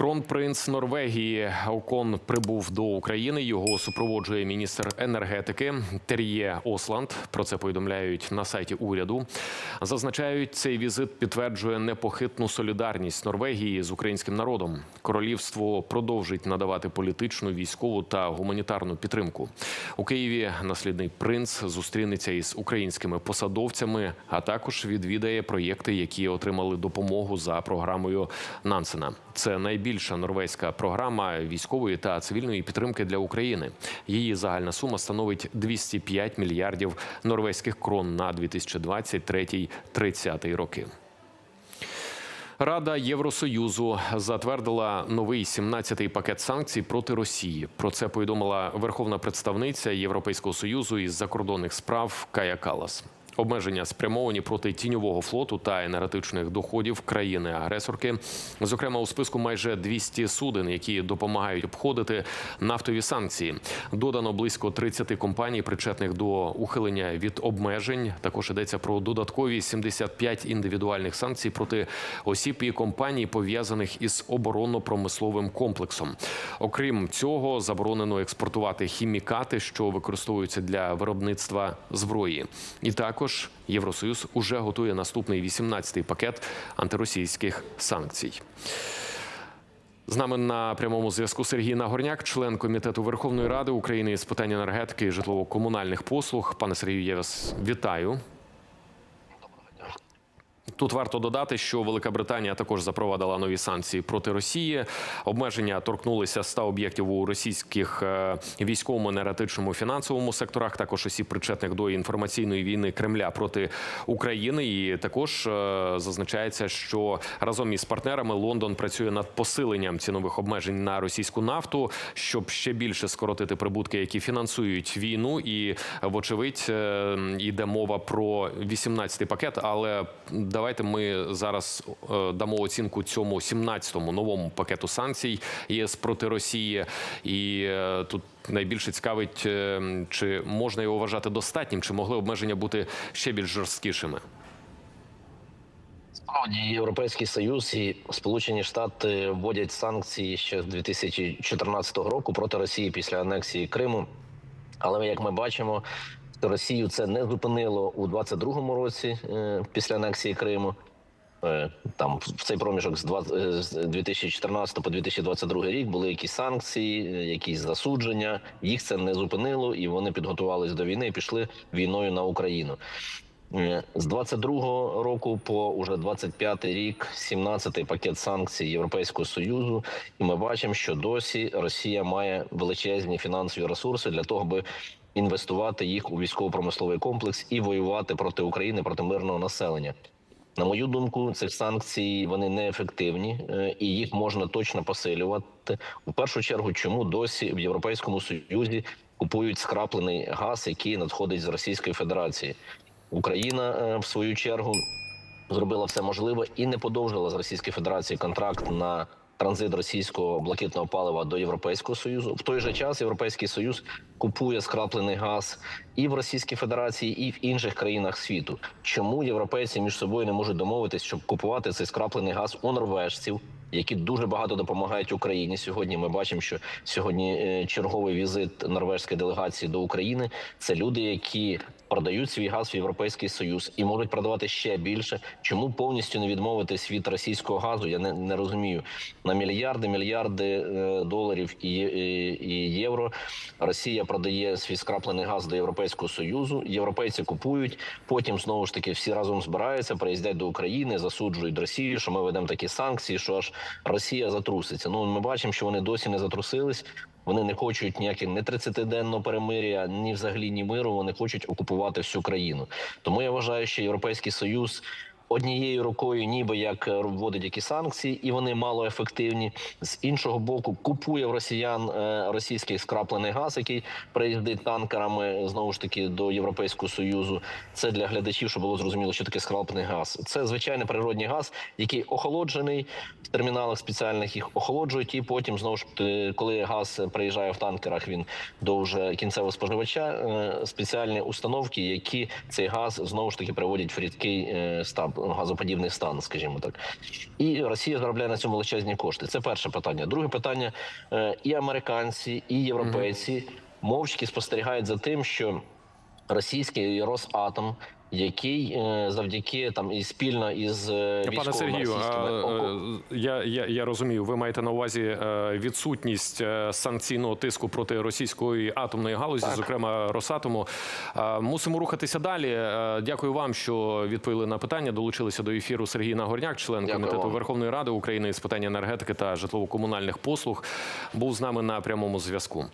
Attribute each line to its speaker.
Speaker 1: Кронпринц Норвегії Окон прибув до України. Його супроводжує міністр енергетики Тер'є Осланд. Про це повідомляють на сайті уряду. Зазначають, цей візит підтверджує непохитну солідарність Норвегії з українським народом. Королівство продовжить надавати політичну, військову та гуманітарну підтримку. У Києві наслідний принц зустрінеться із українськими посадовцями, а також відвідає проєкти, які отримали допомогу за програмою Нансена. Це найбільша норвезька програма військової та цивільної підтримки для України. Її загальна сума становить 205 мільярдів норвезьких крон на 2023-30 роки. Рада Євросоюзу затвердила новий 17-й пакет санкцій проти Росії. Про це повідомила верховна представниця Європейського союзу із закордонних справ Кая Калас. Обмеження спрямовані проти тіньового флоту та енергетичних доходів країни-агресорки. Зокрема, у списку майже 200 суден, які допомагають обходити нафтові санкції. Додано близько 30 компаній, причетних до ухилення від обмежень. Також йдеться про додаткові 75 індивідуальних санкцій проти осіб і компаній, пов'язаних із оборонно-промисловим комплексом. Окрім цього, заборонено експортувати хімікати, що використовуються для виробництва зброї. І також Євросоюз уже готує наступний 18-й пакет антиросійських санкцій. З нами на прямому зв'язку Сергій Нагорняк, член комітету Верховної Ради України з питань енергетики і житлово-комунальних послуг. Пане Сергію, я вас вітаю. Тут варто додати, що Велика Британія також запровадила нові санкції проти Росії. Обмеження торкнулися 100 об'єктів у російських е, військовому, енергетичному, фінансовому секторах. Також осіб причетних до інформаційної війни Кремля проти України. І також е, зазначається, що разом із партнерами Лондон працює над посиленням цінових обмежень на російську нафту, щоб ще більше скоротити прибутки, які фінансують війну. І вочевидь е, йде мова про 18-й пакет. Але давайте ми зараз е, дамо оцінку цьому 17-му новому пакету санкцій ЄС проти Росії. І е, тут найбільше цікавить, е, чи можна його вважати достатнім, чи могли обмеження бути ще більш жорсткішими.
Speaker 2: Справді Європейський Союз і Сполучені Штати вводять санкції ще з 2014 року проти Росії після анексії Криму. Але як ми бачимо, Росію це не зупинило у 22-му році е, після анексії Криму. Е, Там в цей проміжок з 20 е, 2014 по 2022 рік були якісь санкції, якісь засудження. Їх це не зупинило, і вони підготувались до війни і пішли війною на Україну. З 22-го року по уже 25-й рік, 17-й пакет санкцій Європейського союзу, і ми бачимо, що досі Росія має величезні фінансові ресурси для того, аби інвестувати їх у військово-промисловий комплекс і воювати проти України проти мирного населення. На мою думку, цих санкцій вони неефективні е, і їх можна точно посилювати. У першу чергу, чому досі в Європейському Союзі купують скраплений газ, який надходить з Російської Федерації. Україна е, в свою чергу зробила все можливе і не подовжила з Російської Федерації контракт на транзит російського блакитного палива до Європейського союзу. В той же час Європейський Союз купує скраплений газ і в Російській Федерації, і в інших країнах світу. Чому європейці між собою не можуть домовитись, щоб купувати цей скраплений газ у норвежців? Які дуже багато допомагають Україні сьогодні. Ми бачимо, що сьогодні е, черговий візит норвежської делегації до України це люди, які продають свій газ в Європейський Союз і можуть продавати ще більше. Чому повністю не відмовитись від російського газу? Я не, не розумію. На мільярди, мільярди е, доларів і, і, і євро Росія продає свій скраплений газ до Європейського Союзу. Європейці купують. Потім знову ж таки всі разом збираються, приїздять до України, засуджують Росію, що ми ведемо такі санкції, що аж Росія затруситься. Ну ми бачимо, що вони досі не затрусились. Вони не хочуть ніяких не 30-денного перемир'я, ні взагалі ні миру. Вони хочуть окупувати всю країну. Тому я вважаю, що європейський союз. Однією рукою, ніби як е, вводить які санкції, і вони мало ефективні. З іншого боку, купує в росіян е, російський скраплений газ, який приїздить танкерами знову ж таки до Європейського союзу. Це для глядачів, щоб було зрозуміло, що таке скраплений газ. Це звичайний природний газ, який охолоджений в терміналах спеціальних їх охолоджують, і потім знову ж е, коли газ приїжджає в танкерах, він до вже кінцевого споживача. Спеціальні установки, які цей газ знову ж таки приводять в рідкий стан газоподібний стан, скажімо так. І Росія заробляє на цьому величезні кошти. Це перше питання. Друге питання: е, і американці, і європейці мовчки спостерігають за тим, що російський Росатом, який е, завдяки там і спільно із е,
Speaker 1: Пане Сергію, а, е, я, я, я розумію, ви маєте на увазі відсутність санкційного тиску проти російської атомної галузі, зокрема Росатому. Мусимо рухатися далі. Дякую вам, що відповіли на питання. Долучилися до ефіру Сергій Нагорняк, член
Speaker 2: Дякую
Speaker 1: комітету
Speaker 2: вам.
Speaker 1: Верховної Ради України з питань енергетики та житлово-комунальних послуг, був з нами на прямому зв'язку.